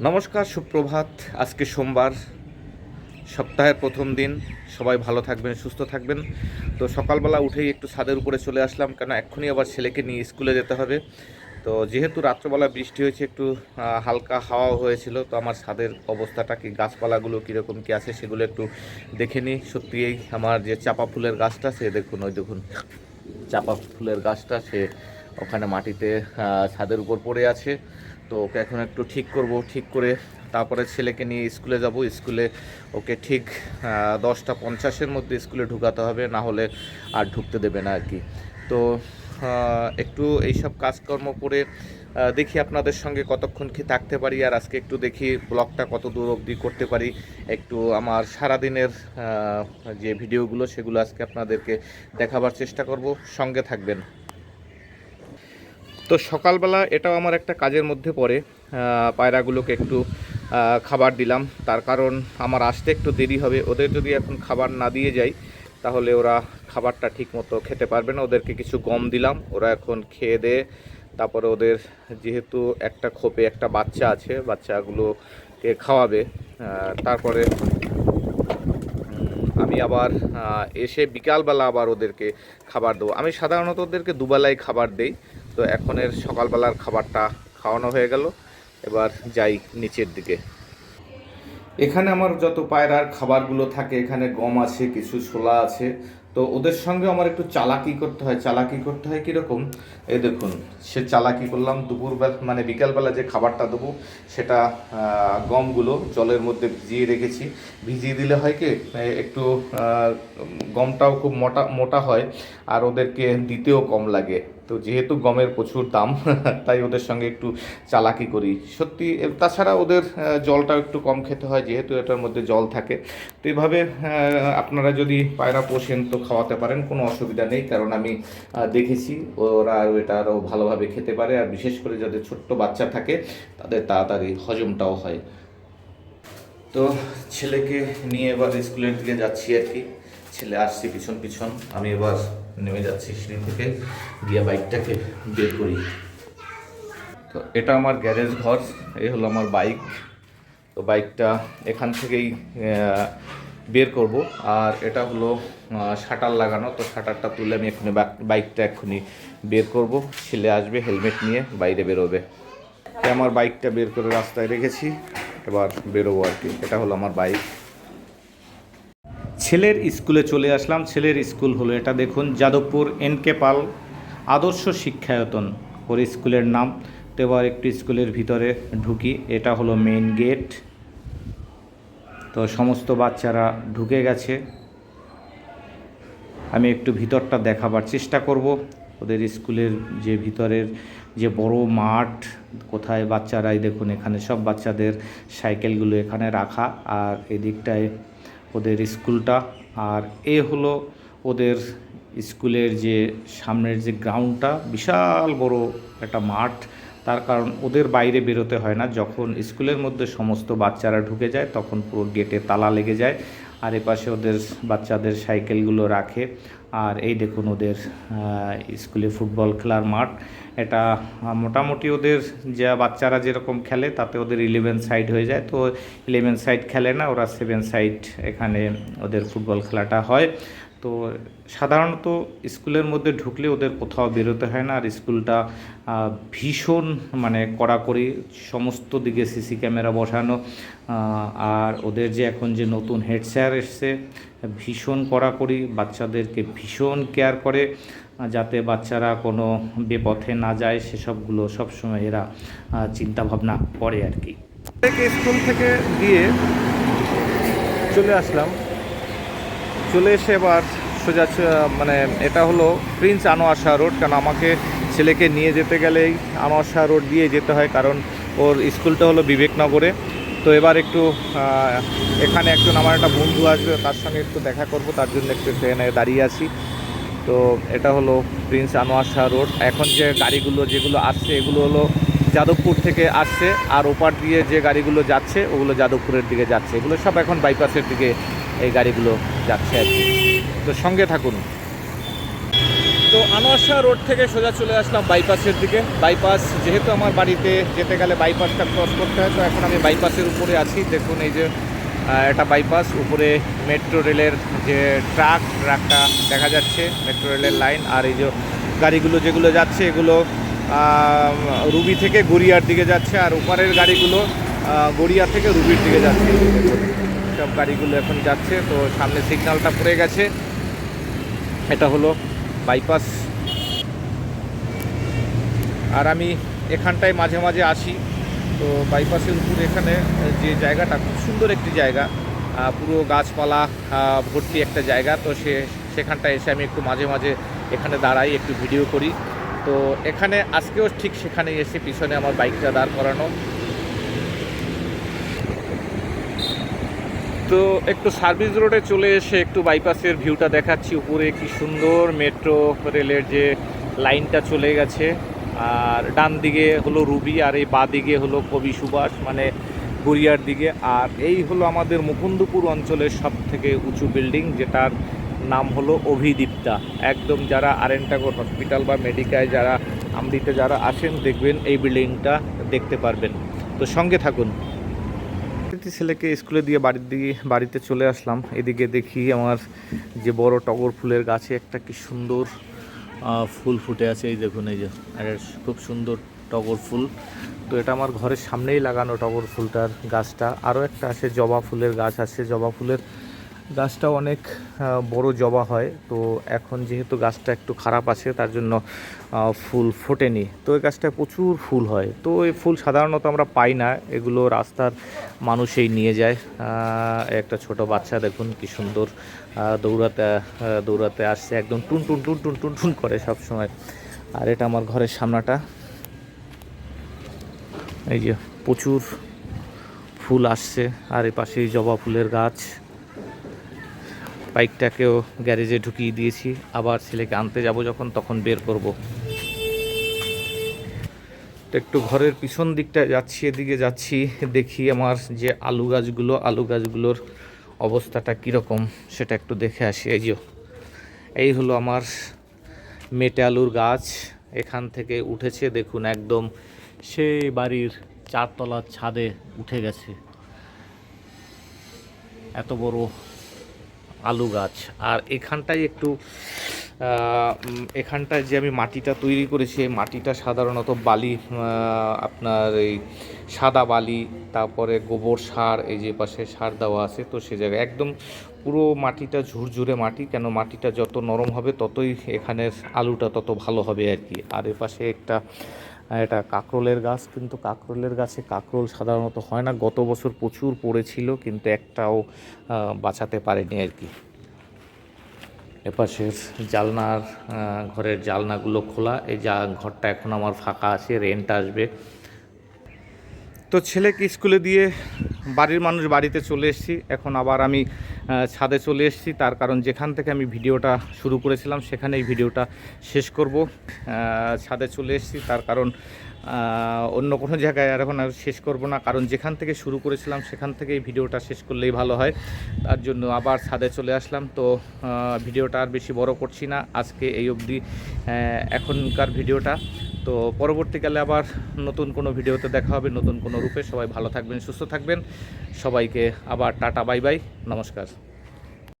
নমস্কার, সুপ্রভাত। আজকে সোমবার, সপ্তাহের প্রথম দিন। সবাই ভালো থাকবেন, সুস্থ থাকবেন। তো সকালবেলা উঠেই একটু ছাদের উপরে চলে আসলাম, কেন এক্ষুনি আবার ছেলেকে নিয়ে স্কুলে যেতে হবে। তো যেহেতু রাত্রবেলা বৃষ্টি হয়েছে, একটু হালকা হাওয়াও হয়েছিল, তো আমার ছাদের অবস্থাটা কি, গাছপালাগুলো কীরকম কী আছে, সেগুলো একটু দেখে নিই। সত্যিই আমার যে চাপা ফুলের গাছটা, সে দেখুন, ওই দেখুন, চাপা ফুলের গাছটা, সে ওখানে মাটিতে ছাদের উপর পড়ে আছে। তো ওকে এখন একটু ঠিক করব, ঠিক করে তারপরে ছেলেকে নিয়ে স্কুলে যাব। স্কুলে ওকে ঠিক দশটা পঞ্চাশের মধ্যে স্কুলে ঢুকাতে হবে, না হলে আর ঢুকতে দেবে না আর কি। তো একটু এইসব কাজকর্ম করে দেখি আপনাদের সঙ্গে কতক্ষণ কি থাকতে পারি, আর আজকে একটু দেখি ব্লগটা কত দূর অবধি করতে পারি। একটু আমার সারাদিনের যে ভিডিওগুলো, সেগুলো আজকে আপনাদেরকে দেখাবার চেষ্টা করব। সঙ্গে থাকবেন। তো সকালবেলা এটাও আমার একটা কাজের মধ্যে পড়ে। পায়রাগুলোকে একটু খাবার দিলাম। তার কারণ আমার আসতে একটু দেরি হবে। ওদের যদি এখন খাবার না দিয়ে যাই, তাহলে ওরা খাবারটা ঠিক মতো খেতে পারবে না। ওদেরকে কিছু গম দিলাম। ওরা এখন খেয়ে দিয়ে তারপরে ওদের যেহেতু একটা খোপে একটা বাচ্চা আছে, বাচ্চাগুলোকে খাওয়াবে। তারপরে আমি আবার এসে বিকালবেলা আবার ওদেরকে খাবার দেবো। আমি সাধারণত ওদেরকে দুবেলাই খাবার দেই। তো এখনের সকালবেলার খাবারটা খাওয়ানো হয়ে গেল। এবার যাই নিচের দিকে। এখানে আমার যত পায়রার খাবারগুলো থাকে, এখানে গম আছে, কিছু ছোলা আছে। তো ওদের সঙ্গে আমার একটু চালাকি করতে হয়। চালাকি করতে হয় কীরকম? এই দেখুন, সে চালাকি করলাম। দুপুরবেলা মানে বিকালবেলা যে খাবারটা দেবো, সেটা গমগুলো জলের মধ্যে ভিজিয়ে রেখেছি। ভিজিয়ে দিলে হয় কি একটু গমটাও খুব মোটা মোটা হয়, আর ওদেরকে দিতেও কম লাগে। তো যেহেতু গমের প্রচুর দাম তাই ওদের সঙ্গে একটু চালাকি করি। সত্যি তাছাড়া ওদের আহ, জলটাও একটু কম খেতে হয় যেহেতু এটার মধ্যে জল থাকে। তো এইভাবে আহ, আপনারা যদি পায়রা পোষেন তো খাওয়াতে পারেন কোনো অসুবিধা নেই। কারণ আমি দেখেছি ওরা এটা আরও ভালোভাবে খেতে পারে। আর বিশেষ করে যাদের ছোট্ট বাচ্চা থাকে তাদের তাড়াতাড়ি হজমটাও হয়। তো ছেলেকে নিয়ে এবার স্কুলের দিকে যাচ্ছি আর কি। ছেলে আসছে পিছন পিছন। আমি এবার নেমে যাচ্ছি সিঁড়ি থেকে, গিয়ে বাইকটাকে বের করি। তো এটা আমার গ্যারেজ ঘর, এই হলো আমার বাইক। তো বাইকটা এখান থেকেই বের করব। আর এটা হলো শাটার লাগানো। তো শাটারটা তুলে আমি এক্ষুনি বাইকটা এক্ষুনি বের করব। ছেলে আসবে, হেলমেট নিয়ে বাইরে বেরোবে। আমার বাইকটা বের করে রাস্তায় রেখেছি। এবার বেরোবো আর কি। এটা হলো আমার বাইক। ছেলের স্কুলে চলে আসলাম। ছেলের স্কুল হলো এটা। দেখুন, যাদবপুর এন কে পাল, আদর্শ শিক্ষায়তন। ওর স্কুলের নাম। তো এবার একটু স্কুলের ভিতরে ঢুকি। এটা হলো মেইন গেট তো সমস্ত বাচ্চারা ঢুকে গেছে। আমি একটু ভিতরটা দেখাবার চেষ্টা করব। ওদের স্কুলের যে ভিতরের যে বড় মাঠ, কোথায় বাচ্চারাই দেখুন, এখানে সব বাচ্চাদের সাইকেলগুলো এখানে রাখা। আর এদিকটায় ওদের স্কুলটা। আর এ হলো ওদের স্কুলের যে সামনের যে গ্রাউন্ডটা, বিশাল বড় একটা মাঠ। তার কারণ ওদের বাইরে বেরোতে হয় না। যখন স্কুলের মধ্যে সমস্ত বাচ্চারা ঢুকে যায়, তখন পুরো গেটে তালা লেগে যায়। আর এপাশে ওদের বাচ্চাদের সাইকেলগুলো রাখে। আর এই দেখুন ওদের স্কুলে ফুটবল খেলার মাঠ। এটা মোটামুটি ওদের যা বাচ্চারা যেরকম খেলে, তাতে ওদের ইলেভেন সাইড হয়ে যায়। তো ইলেভেন সাইড খেলে না, ওরা সেভেন সাইড এখানে ওদের ফুটবল খেলাটা হয়। তো সাধারণত স্কুলের মধ্যে ঢুকলে ওদের কোথাও বেরোতে হয় না আর স্কুলটা ভীষণ মানে কড়াকড়ি সমস্ত দিকে সিসি ক্যামেরা বসানো আর ওদের যে এখন যে নতুন হেড স্যার এসছে ভীষণ কড়াকড়ি বাচ্চাদেরকে ভীষণ কেয়ার করে যাতে বাচ্চারা কোনো বেপথে না যায় সেসবগুলো সবসময় এরা আহ, চিন্তা ভাবনা করে আর কি। স্কুল থেকে দিয়ে চলে আসলাম। চলে এসে এবার সোজা মানে এটা হলো প্রিন্স আনোয়ার শাহ রোড কারণ আমাকে ছেলেকে নিয়ে যেতে গেলেই আনোয়ার শাহ রোড দিয়ে যেতে হয়, কারণ ওর স্কুলটা হলো বিবেকনগরে। তো এবার একটু এখানে একজন আমার একটা বন্ধু আসবে, তার সঙ্গে একটু দেখা করব, তার জন্য একটু ট্রেনে দাঁড়িয়ে আছি। তো এটা হলো প্রিন্স আনোয়ার শাহ রোড এখন যে গাড়িগুলো, যেগুলো আসছে, এগুলো হলো যাদবপুর থেকে আসছে, আর ওপার দিয়ে যে গাড়িগুলো যাচ্ছে, ওগুলো যাদবপুরের দিকে যাচ্ছে। এগুলো সব এখন বাইপাসের দিকে এই গাড়িগুলো যাচ্ছে আর কি। তো সঙ্গে থাকুন। তো আনোয়ারশাহ রোড থেকে সোজা চলে আসলাম বাইপাসের দিকে। বাইপাস, যেহেতু আমার বাড়িতে যেতে গেলে বাইপাসটা ক্রস করতে হয়, তো এখন আমি বাইপাসের উপরে আছি। দেখুন এই যে এটা বাইপাস, উপরে মেট্রো রেলের যে ট্রাক, ট্রাকটা দেখা যাচ্ছে, মেট্রো রেলের লাইন। আর এই যে গাড়িগুলো যেগুলো যাচ্ছে, এগুলো রুবি থেকে গড়িয়ার দিকে যাচ্ছে, আর ওপারের গাড়িগুলো গড়িয়া থেকে রুবির দিকে যাচ্ছে। সব গাড়িগুলো এখন যাচ্ছে, তো সামনে সিগন্যালটা পড়ে গেছে। এটা হলো বাইপাস। আর আমি এখানটায় মাঝে মাঝে আসি, তো বাইপাসের উপর এখানে যে জায়গাটা খুব সুন্দর একটি জায়গা পুরো গাছপালা ভর্তি একটা জায়গা, তো সে, সেখানটায় এসে আমি একটু মাঝে মাঝে এখানে দাঁড়াই, একটু ভিডিও করি। তো এখানে আজকেও ঠিক সেখানে এসে পিছনে আমার বাইকটা দাঁড় করানো। তো একটু সার্ভিস রোডে চলে এসে একটু বাইপাসের ভিউটা দেখাচ্ছি। উপরে কি সুন্দর মেট্রো রেলের যে লাইনটা চলে গেছে। আর ডান দিকে হলো রুবি আর এই বা দিকে হলো কবি সুভাষ মানে গড়িয়ার দিকে। আর এই হলো আমাদের মুকুন্দপুর অঞ্চলের সব থেকে উঁচু বিল্ডিং, যেটার নাম হলো অভিদীপ্তা। একদম যারা আরেন্টাগর হসপিটাল বা মেডিকায় যারা আমরিতে যারা আসেন দেখবেন এই বিল্ডিংটা দেখতে পারবেন। তো সঙ্গে থাকুন। একটি ছেলেকে স্কুলে দিয়ে বাড়ির দিকে, বাড়িতে চলে আসলাম। এদিকে দেখি আমার যে বড় টগর ফুলের গাছে একটা কি সুন্দর ফুল ফুটে আছে। এই দেখুন, এই যে খুব সুন্দর টগর ফুল। তো এটা আমার ঘরের সামনেই লাগানো টগর ফুলটার গাছটা। আরও একটা আছে, জবা ফুলের গাছ আছে। জবা ফুলের গাছটা অনেক বড় জবা হয়, তো এখন যেহেতু গাছটা একটু খারাপ আছে, তার জন্য ফুল ফোটেনি। তো এই গাছটায় প্রচুর ফুল হয়। তো এই ফুল সাধারণত আমরা পাই না, এগুলো রাস্তার মানুষেই নিয়ে যায়। একটা ছোট বাচ্চা, দেখুন কি সুন্দর দৌড়াতে দৌড়াতে আসছে, একদম টুন টুন টুন টুন টুন টুন করে সব সময় আর এটা আমার ঘরের সামনাটা। এই যে প্রচুর ফুল আসছে, আর এই পাশেই জবা ফুলের গাছ। বাইকটাকেও গ্যারেজে ঢুকিয়ে দিয়েছি। আবার ছেলেকে আনতে যাব যখন, তখন বের করব। তো একটু ঘরের পিছন দিকটা যাচ্ছি, এদিকে যাচ্ছি, দেখি আমার যে আলু গাছগুলো, আলু গাছগুলোর অবস্থাটা কীরকম, সেটা একটু দেখে আসি। এই যে, এই হলো আমার মেটে আলুর গাছ। এখান থেকে উঠেছে, দেখুন একদম সেই বাড়ির চারতলার ছাদে উঠে গেছে। এত বড় আলু গাছ। আর এখানটায় একটু এখানটায় যে আমি মাটিটা তৈরি করেছি, এই মাটিটা সাধারণত বালি আপনার এই সাদা বালি, তারপরে গোবর সার, এই যে পাশে সার দেওয়া আছে, তো সে জায়গায় একদম পুরো মাটিটা ঝুরঝুরে মাটি, কেন মাটিটা যত নরম হবে ততই এখানের আলুটা তত ভালো হবে আর কি। আর এ পাশে একটা এটা কাকরোলের গাছ, কিন্তু কাকরোলের গাছে কাকরোল সাধারণত হয় না। গত বছর প্রচুর পড়েছিল, কিন্তু একটাও বাঁচাতে পারেনি আর কি। এপাশের জালনার ঘরের জালনাগুলো খোলা। এই যা, ঘরটা এখন আমার ফাঁকা আছে রেন্ট আসবে। তো ছেলেকে স্কুলে দিয়ে বাড়ির মানুষ বাড়িতে চলে এসেছি। এখন আবার আমি ছাদে চলে এসেছি। তার কারণ যেখান থেকে আমি ভিডিওটা শুরু করেছিলাম সেখানে এই ভিডিওটা শেষ করব। ছাদে চলে এসেছি। তার কারণ অন্য কোনো জায়গায় আর এখন আর শেষ করব না। কারণ যেখান থেকে শুরু করেছিলাম, সেখান থেকে এই ভিডিওটা শেষ করলেই ভালো হয়। তার জন্য আবার ছাদে চলে আসলাম। তো ভিডিওটা আর বেশি বড় করছি না। আজকে এই অবধি এখনকার ভিডিওটা। তো পরবর্তীকালে আবার নতুন কোনো ভিডিওতে দেখা হবে, নতুন কোনো রূপে। সবাই ভালো থাকবেন, সুস্থ থাকবেন। সবাইকে আবার টাটা, বাই বাই। নমস্কার।